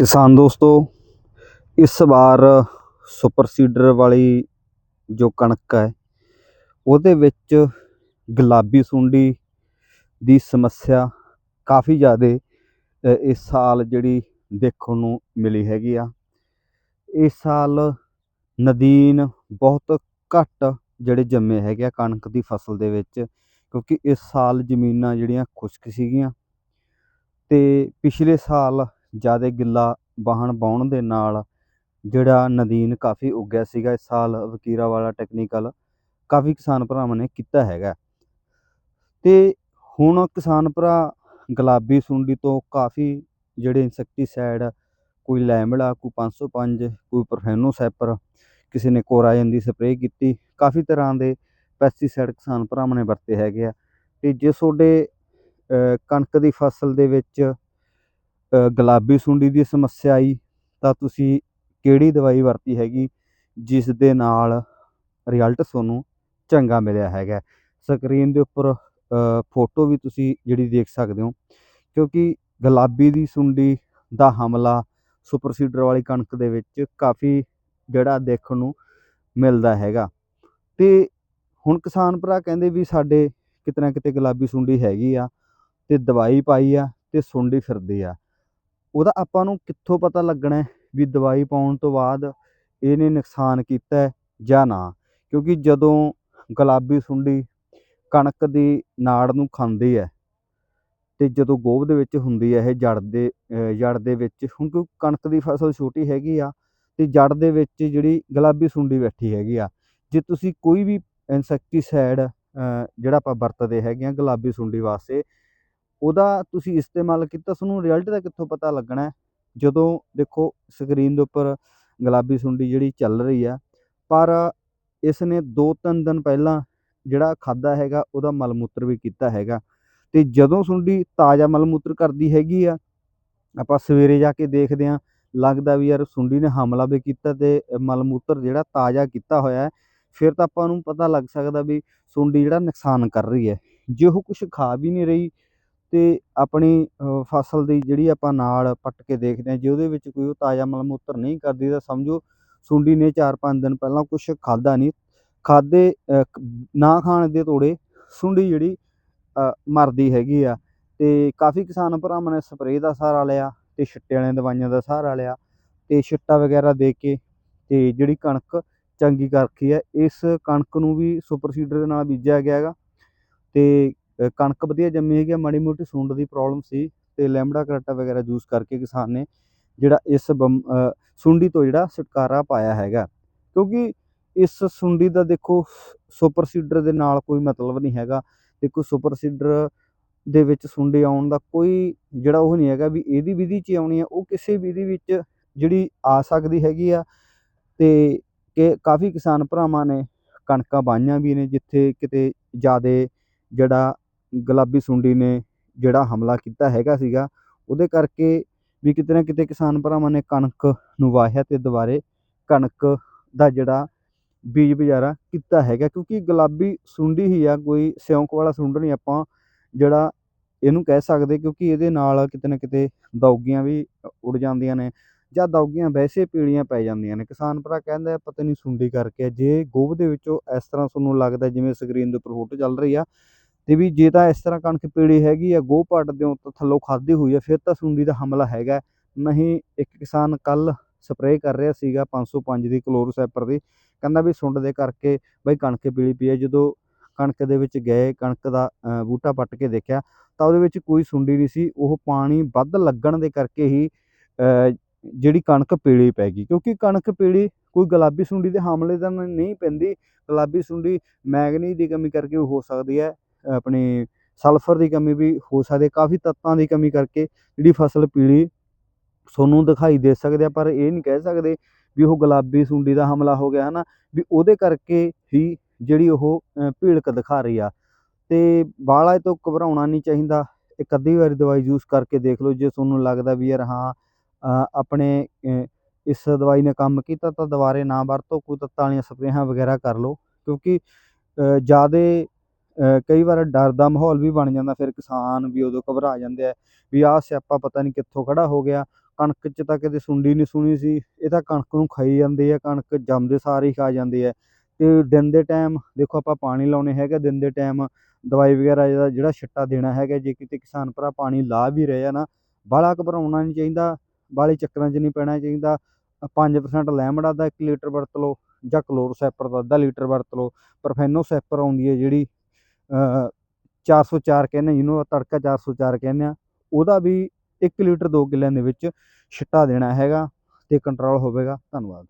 ਕਿਸਾਨ ਦੋਸਤੋ, ਇਸ ਵਾਰ ਸੁਪਰ ਸੀਡਰ ਵਾਲੀ ਜੋ ਕਣਕ ਹੈ, ਉਹਦੇ ਵਿੱਚ ਗੁਲਾਬੀ ਸੁੰਡੀ ਦੀ ਸਮੱਸਿਆ ਕਾਫੀ ਜ਼ਿਆਦਾ ਇਸ ਸਾਲ ਜਿਹੜੀ ਦੇਖਣ ਨੂੰ ਮਿਲੀ ਹੈਗੀ ਆ। ਇਸ ਸਾਲ ਨਦੀਨ ਬਹੁਤ ਘੱਟ ਜਿਹੜੇ ਜੰਮੇ ਹੈਗੇ ਆ ਕਣਕ ਦੀ ਫਸਲ ਦੇ ਵਿੱਚ, ਕਿਉਂਕਿ ਇਸ ਸਾਲ ਜ਼ਮੀਨਾਂ ਜਿਹੜੀਆਂ ਖੁਸ਼ਕ ਸੀਗੀਆਂ। ਤੇ ਪਿਛਲੇ ਸਾਲ ਜ਼ਿਆਦਾ ਗਿੱਲਾ ਵਾਹਣ ਵਾਹੁਣ ਦੇ ਨਾਲ ਜਿਹੜਾ ਨਦੀਨ ਕਾਫੀ ਉੱਗਿਆ ਸੀਗਾ ਇਸ ਸਾਲ ਵਕੀਰਾ ਵਾਲਾ ਟੈਕਨੀਕਲ ਕਾਫੀ ਕਿਸਾਨ ਭਰਾਵਾਂ ਨੇ ਕੀਤਾ ਹੈਗਾ। ਤੇ ਹੁਣ ਕਿਸਾਨ ਭਰਾ ਗੁਲਾਬੀ ਸੁੰਡੀ ਤੋਂ ਕਾਫੀ ਜਿਹੜੇ ਇਨਸੈਕਟੀਸਾਈਡ ਕੋਈ ਲੈਮੜਾ ਕੋਈ 505 ਕੋਈ ਪ੍ਰਫੈਨੋਸੈਪਰ, ਕਿਸੇ ਨੇ ਕੋਰਾਜਨ ਦੀ ਸਪਰੇਅ ਕੀਤੀ, ਕਾਫੀ ਤਰ੍ਹਾਂ ਦੇ ਪੈਸਟੀਸਾਈਡ ਕਿਸਾਨ ਭਰਾਵਾਂ ਨੇ ਵਰਤੇ ਹੈਗੇ ਆ। ਤੇ ਜੇ ਤੁਹਾਡੇ ਕਣਕ ਦੀ ਫਸਲ ਦੇ ਵਿੱਚ ਗੁਲਾਬੀ ਸੁੰਡੀ ਦੀ ਸਮੱਸਿਆ ਆਈ, ਤਾਂ ਤੁਸੀਂ ਕਿਹੜੀ ਦਵਾਈ ਵਰਤੀ ਹੈਗੀ, ਜਿਸ ਦੇ ਨਾਲ ਰਿਜ਼ਲਟ ਤੁਹਾਨੂੰ ਚੰਗਾ ਮਿਲਿਆ ਹੈਗਾ? ਸਕਰੀਨ ਦੇ ਉੱਪਰ ਫੋਟੋ ਵੀ ਤੁਸੀਂ ਜਿਹੜੀ ਦੇਖ ਸਕਦੇ ਹੋ, ਕਿਉਂਕਿ ਗੁਲਾਬੀ ਦੀ ਸੁੰਡੀ ਦਾ ਹਮਲਾ ਸੁਪਰ ਸੀਡਰ ਵਾਲੀ ਕਣਕ ਦੇ ਵਿੱਚ ਕਾਫੀ ਜਿਹੜਾ ਦੇਖਣ ਨੂੰ ਮਿਲਦਾ ਹੈਗਾ। ਤੇ ਹੁਣ ਕਿਸਾਨ ਭਰਾ ਕਹਿੰਦੇ ਵੀ ਸਾਡੇ ਕਿਤੇ ਨਾ ਕਿਤੇ ਗੁਲਾਬੀ ਸੁੰਡੀ ਹੈਗੀ ਆ, ਤੇ ਦਵਾਈ ਪਾਈ ਆ, ਤੇ ਸੁੰਡੀ ਫਿਰਦੀ ਆ। ਉਹਦਾ ਆਪਾਂ ਨੂੰ ਕਿੱਥੋਂ ਪਤਾ ਲੱਗਣਾ ਵੀ ਦਵਾਈ ਪਾਉਣ ਤੋਂ ਬਾਅਦ ਇਹਨੇ ਨੁਕਸਾਨ ਕੀਤਾ ਜਾਂ ਨਾ? ਕਿਉਂਕਿ ਜਦੋਂ ਗੁਲਾਬੀ ਸੁੰਡੀ ਕਣਕ ਦੀ ਨਾੜ ਨੂੰ ਖਾਂਦੀ ਹੈ ਅਤੇ ਜਦੋਂ ਗੋਭ ਦੇ ਵਿੱਚ ਹੁੰਦੀ ਹੈ ਇਹ ਜੜ ਦੇ ਜੜ ਦੇ ਵਿੱਚ, ਹੁਣ ਕਿਉਂ ਕਣਕ ਦੀ ਫਸਲ ਛੋਟੀ ਹੈਗੀ ਆ ਅਤੇ ਜੜ ਦੇ ਵਿੱਚ ਜਿਹੜੀ ਗੁਲਾਬੀ ਸੁੰਡੀ ਬੈਠੀ ਹੈਗੀ ਆ, ਜੇ ਤੁਸੀਂ ਕੋਈ ਵੀ ਇਨਸੈਕਟੀਸਾਈਡ ਜਿਹੜਾ ਆਪਾਂ ਵਰਤਦੇ ਹੈਗੇ ਆ ਗੁਲਾਬੀ ਸੁੰਡੀ ਵਾਸਤੇ ਉਹਦਾ ਤੁਸੀਂ ਇਸਤੇਮਾਲ ਕੀਤਾ, ਤੁਹਾਨੂੰ ਰਿਜ਼ਲਟ ਦਾ ਕਿੱਥੋਂ ਪਤਾ ਲੱਗਣਾ ਜਦੋਂ ਦੇਖੋ ਸਕਰੀਨ ਦੇ ਉੱਪਰ ਗੁਲਾਬੀ ਸੁੰਡੀ ਜਿਹੜੀ ਚੱਲ ਰਹੀ ਆ ਪਰ ਇਸ ਨੇ 2-3 ਦਿਨ ਪਹਿਲਾਂ ਜਿਹੜਾ ਖਾਦਾ ਹੈਗਾ, ਉਹਦਾ ਮਲ ਮੂਤਰ ਵੀ ਕੀਤਾ ਹੈਗਾ। ਤੇ ਜਦੋਂ ਸੁੰਡੀ ਤਾਜ਼ਾ ਮਲ ਮੂਤਰ ਕਰਦੀ ਹੈਗੀ ਆ, ਆਪਾਂ ਸਵੇਰੇ ਜਾ ਕੇ ਦੇਖਦੇ ਆ ਲੱਗਦਾ ਵੀ ਯਾਰ ਸੁੰਡੀ ਨੇ ਹਮਲਾ ਵੀ ਕੀਤਾ ਤੇ ਮਲ ਮੂਤਰ ਜਿਹੜਾ ਤਾਜ਼ਾ ਕੀਤਾ ਹੋਇਆ ਹੈ, ਫਿਰ ਤਾਂ ਆਪਾਂ ਨੂੰ ਪਤਾ ਲੱਗ ਸਕਦਾ ਵੀ ਸੁੰਡੀ ਜਿਹੜਾ ਨੁਕਸਾਨ ਕਰ ਰਹੀ ਹੈ। ਜੇ ਉਹ ਕੁਝ ਖਾ ਵੀ ਨਹੀਂ ਰਹੀ ਤੇ ਆਪਣੀ ਫਸਲ ਦੀ ਜਿਹੜੀ ਆਪਾਂ ਨਾਲ ਪੱਟ ਕੇ ਦੇਖਦੇ ਹਾਂ, ਜੇ ਉਹਦੇ ਵਿੱਚ ਕੋਈ ਉਹ ਤਾਜ਼ਾ ਮਲ ਮੂਤਰ ਨਹੀਂ ਕਰਦੀ, ਤਾਂ ਸਮਝੋ ਸੁੰਡੀ ਨੇ 4-5 ਦਿਨ ਪਹਿਲਾਂ ਕੁਛ ਖਾਧਾ ਨਹੀਂ। ਖਾਦੇ ਨਾ ਖਾਣ ਦੇ ਤੋੜੇ ਸੁੰਡੀ ਜਿਹੜੀ ਮਰਦੀ ਹੈਗੀ ਆ। ਅਤੇ ਕਾਫੀ ਕਿਸਾਨ ਭਰਾਵਾਂ ਨੇ ਸਪਰੇਅ ਦਾ ਸਹਾਰਾ ਲਿਆ ਅਤੇ ਛਿੱਟੇ ਵਾਲੀਆਂ, ਦਵਾਈਆਂ ਦਾ ਸਹਾਰਾ ਲਿਆ ਅਤੇ ਛਿੱਟਾ ਵਗੈਰਾ ਦੇ ਕੇ ਅਤੇ ਜਿਹੜੀ ਕਣਕ ਚੰਗੀ ਕਰ ਰੱਖੀ ਹੈ, ਇਸ ਕਣਕ ਨੂੰ ਵੀ ਸੁਪਰ ਸੀਡਰ ਦੇ ਨਾਲ ਬੀਜਿਆ ਗਿਆ ਹੈਗਾ ਅਤੇ ਕਣਕ ਵਧੀਆ ਜੰਮੀ ਹੈਗੀ ਆ, ਮਾੜੀ ਮੋਟੀ ਸੁੰਡ ਦੀ ਪ੍ਰੋਬਲਮ ਸੀ ਤੇ ਲੈਮੜਾ ਕਰਾਟਾ ਵਗੈਰਾ ਯੂਜ਼ ਕਰਕੇ ਕਿਸਾਨ ਨੇ ਜਿਹੜਾ ਇਸ ਬਮ- ਸੁੰਡੀ ਤੋਂ ਜਿਹੜਾ ਛੁਟਕਾਰਾ ਪਾਇਆ ਹੈਗਾ। ਕਿਉਂਕਿ ਇਸ ਸੁੰਡੀ ਦਾ ਦੇਖੋ ਸੁਪਰ ਸੀਡਰ ਦੇ ਨਾਲ ਕੋਈ ਮਤਲਬ ਨਹੀਂ ਹੈਗਾ। ਦੇਖੋ ਸੁਪਰ ਸੀਡਰ ਦੇ ਵਿੱਚ ਸੁੰਡੀ ਆਉਣ ਦਾ ਕੋਈ ਜਿਹੜਾ ਉਹ ਨਹੀਂ ਹੈਗਾ ਵੀ ਇਹਦੀ ਵਿਧੀ 'ਚ ਆਉਣੀ ਆ। ਉਹ ਕਿਸੇ ਵਿਧੀ ਵਿੱਚ ਜਿਹੜੀ ਆ ਸਕਦੀ ਹੈਗੀ ਆ ਤੇ ਕਿ ਕਾਫੀ ਕਿਸਾਨ ਭਰਾਵਾਂ ਨੇ ਕਣਕਾਂ ਵਾਹੀਆਂ ਵੀ ਨੇ ਜਿੱਥੇ ਕਿਤੇ ਜ਼ਿਆਦੇ ਜਿਹੜਾ ਗੁਲਾਬੀ ਸੁੰਡੀ ਨੇ ਜਿਹੜਾ ਹਮਲਾ ਕੀਤਾ ਹੈਗਾ ਸੀਗਾ, ਉਹਦੇ ਕਰਕੇ ਵੀ ਕਿਤੇ ਨਾ ਕਿਤੇ ਕਿਸਾਨ ਭਰਾਵਾਂ ਨੇ ਕਣਕ ਨੂੰ ਵਾਹਿਆ ਤੇ ਦੁਬਾਰੇ ਕਣਕ ਦਾ ਜਿਹੜਾ ਬੀਜ ਬਜਾਰਾ ਕੀਤਾ ਹੈਗਾ, ਕਿਉਂਕਿ ਗੁਲਾਬੀ ਸੁੰਡੀ ਹੀ ਆ, ਕੋਈ ਸਿਉਂਕ ਵਾਲਾ ਸੁੰਡ ਨਹੀਂ ਆਪਾਂ ਜਿਹੜਾ ਇਹਨੂੰ ਕਹਿ ਸਕਦੇ, ਕਿਉਂਕਿ ਇਹਦੇ ਨਾਲ ਕਿਤੇ ਨਾ ਕਿਤੇ ਦੌਗੀਆਂ ਵੀ ਉੱਡ ਜਾਂਦੀਆਂ ਨੇ ਜਾਂ ਦੌਗੀਆਂ ਵੈਸੇ ਪੀਲੀਆਂ ਪੈ ਜਾਂਦੀਆਂ ਨੇ। ਕਿਸਾਨ ਭਰਾ ਕਹਿੰਦਾ, ਪਤਾ ਨਹੀਂ ਸੁੰਡੀ ਕਰਕੇ ਜੇ ਗੋਭ ਦੇ ਵਿੱਚੋਂ ਇਸ ਤਰ੍ਹਾਂ ਤੁਹਾਨੂੰ ਲੱਗਦਾ ਜਿਵੇਂ ਸਕਰੀਨ ਦੇ ਉੱਪਰ ਫੋਟੋ ਚੱਲ ਰਹੀ ਆ ਤੇ ਵੀ ਜੇ ਤਾਂ ਇਸ ਤਰ੍ਹਾਂ ਕਣਕ ਪੀੜੀ ਹੈਗੀ ਆ ਗੋਹ ਪੱਟਦੇ ਹੋ ਤਾਂ ਥੱਲੋਂ ਖਾਦੀ ਹੋਈ ਆ, ਫਿਰ ਤਾਂ ਸੁੰਡੀ ਦਾ ਹਮਲਾ ਹੈਗਾ। ਨਹੀਂ, ਇੱਕ ਕਿਸਾਨ ਕੱਲ ਸਪਰੇਅ ਕਰ ਰਿਹਾ ਸੀਗਾ 505 ਦੀ ਕਲੋਰੋਸੈਪਰ ਦੀ, ਕਹਿੰਦਾ ਵੀ ਸੁੰਡ ਦੇ ਕਰਕੇ ਬਈ ਕਣਕ ਪੀਲੀ ਪਈ ਹੈ ਜਦੋਂ ਕਣਕ ਦੇ ਵਿੱਚ ਗਏ, ਕਣਕ ਦਾ ਬੂਟਾ ਪੱਟ ਕੇ ਦੇਖਿਆ, ਤਾਂ ਉਹਦੇ ਵਿੱਚ ਕੋਈ ਸੁੰਡੀ ਨਹੀਂ ਸੀ। ਉਹ ਪਾਣੀ ਵੱਧ ਲੱਗਣ ਦੇ ਕਰਕੇ ਹੀ ਜਿਹੜੀ ਕਣਕ ਪੀਲੀ ਪੈ ਗਈ। ਕਿਉਂਕਿ ਕਣਕ ਪੀਲੀ ਕੋਈ ਗੁਲਾਬੀ ਸੁੰਡੀ ਦੇ ਹਮਲੇ ਦਾ ਨਹੀਂ ਪੈਂਦੀ। ਗੁਲਾਬੀ ਸੁੰਡੀ ਮੈਗਨੀ ਦੀ ਕਮੀ ਕਰਕੇ ਹੋ ਸਕਦੀ ਹੈ। ਆਪਣੀ ਸਲਫਰ ਦੀ ਕਮੀ ਵੀ ਹੋ ਸਕਦੀ ਹੈ, ਕਾਫੀ ਤੱਤਾਂ ਦੀ ਕਮੀ ਕਰਕੇ ਜਿਹੜੀ ਫਸਲ ਪੀਲੀ ਤੁਹਾਨੂੰ ਦਿਖਾਈ ਦੇ ਸਕਦੇ ਆ, ਪਰ ਇਹ ਨਹੀਂ ਕਹਿ ਸਕਦੇ ਵੀ ਉਹ ਗੁਲਾਬੀ ਸੁੰਡੀ ਦਾ ਹਮਲਾ ਹੋ ਗਿਆ, ਹਨਾ? ਵੀ ਉਹਦੇ ਕਰਕੇ ਹੀ ਜਿਹੜੀ ਉਹ ਭੀੜਕ ਦਿਖਾ ਰਹੀ ਆ। ਤੇ ਬਾਹਲਾ ਇਹ ਤੋਂ ਘਬਰਾਉਣਾ ਨਹੀਂ ਚਾਹੀਦਾ। ਇੱਕ ਅੱਧੀ ਵਾਰੀ ਦਵਾਈ ਯੂਜ਼ ਕਰਕੇ ਦੇਖ ਲਓ, ਜੇ ਤੁਹਾਨੂੰ ਲੱਗਦਾ ਵੀ ਯਾਰ ਹਾਂ ਆਪਣੇ ਇਸ ਦਵਾਈ ਨੇ ਕੰਮ ਕੀਤਾ ਤਾਂ ਦੁਬਾਰੇ ਨਾ ਵਰਤੋ, ਕੋਈ ਤੱਤਾਂ ਵਾਲੀਆਂ ਸਪਰੇਹਾਂ ਵਗੈਰਾ ਕਰ ਲਓ। ਕਿਉਂਕਿ ਜਿਆਦੇ ਕਈ ਵਾਰ ਡਰ ਦਾ ਮਾਹੌਲ ਵੀ ਬਣ ਜਾਂਦਾ, ਫਿਰ ਕਿਸਾਨ ਵੀ ਉਦੋਂ ਘਬਰਾ ਜਾਂਦੇ ਆ ਵੀ ਆਹ ਸਿਆਪਾ ਪਤਾ ਨਹੀਂ ਕਿੱਥੋਂ ਖੜਾ ਹੋ ਗਿਆ, ਕਣਕ 'ਚ ਤਾਂ ਕਦੇ ਸੁੰਡੀ ਨਹੀਂ ਸੁਣੀ ਸੀ, ਇਹ ਤਾਂ ਕਣਕ ਨੂੰ ਖਾਈ ਜਾਂਦੇ ਆ, ਕਣਕ ਜੰਮਦੇ ਸਾਰ ਹੀ ਖਾ ਜਾਂਦੇ ਆ ਅਤੇ ਦਿਨ ਦੇ ਟਾਈਮ ਦੇਖੋ ਆਪਾਂ ਪਾਣੀ ਲਾਉਣੇ ਹੈਗੇ ਦਿਨ ਦੇ ਟਾਈਮ ਦਵਾਈ ਵਗੈਰਾ ਜਿਹੜਾ ਜਿਹੜਾ ਛਿੱਟਾ ਦੇਣਾ ਹੈਗਾ, ਜੇ ਕਿਤੇ ਕਿਸਾਨ ਭਰਾ ਪਾਣੀ ਲਾ ਵੀ ਰਹੇ ਆ ਨਾ, ਬਾਹਲਾ ਘਬਰਾਉਣਾ ਨਹੀਂ ਚਾਹੀਦਾ, ਬਾਹਲੇ ਚੱਕਰਾਂ 'ਚ ਨਹੀਂ ਪੈਣਾ ਚਾਹੀਦਾ, ਪੰਜ ਪਰਸੈਂਟ ਲੈਮੜਾ ਦਾ ਇੱਕ ਲੀਟਰ ਵਰਤ ਲਓ ਜਾਂ ਕਲੋਰੋਸੈਪਰ ਦਾ ਅੱਧਾ ਲੀਟਰ ਵਰਤ ਲਓ ਪਰਫੈਨੋਸੈਪਰ ਆਉਂਦੀ ਹੈ ਜਿਹੜੀ 404 ਕਹਿੰਦੇ ਜਿਹਨੂੰ ਤੜਕਾ 404 ਕਹਿੰਦੇ ਆ, ਉਹਦਾ ਵੀ 1 ਲੀਟਰ 2 ਕਿੱਲਿਆਂ ਦੇ ਵਿੱਚ ਛਿੱਟਾ ਦੇਣਾ ਹੈਗਾ ਅਤੇ ਕੰਟਰੋਲ ਹੋਵੇਗਾ। ਧੰਨਵਾਦ।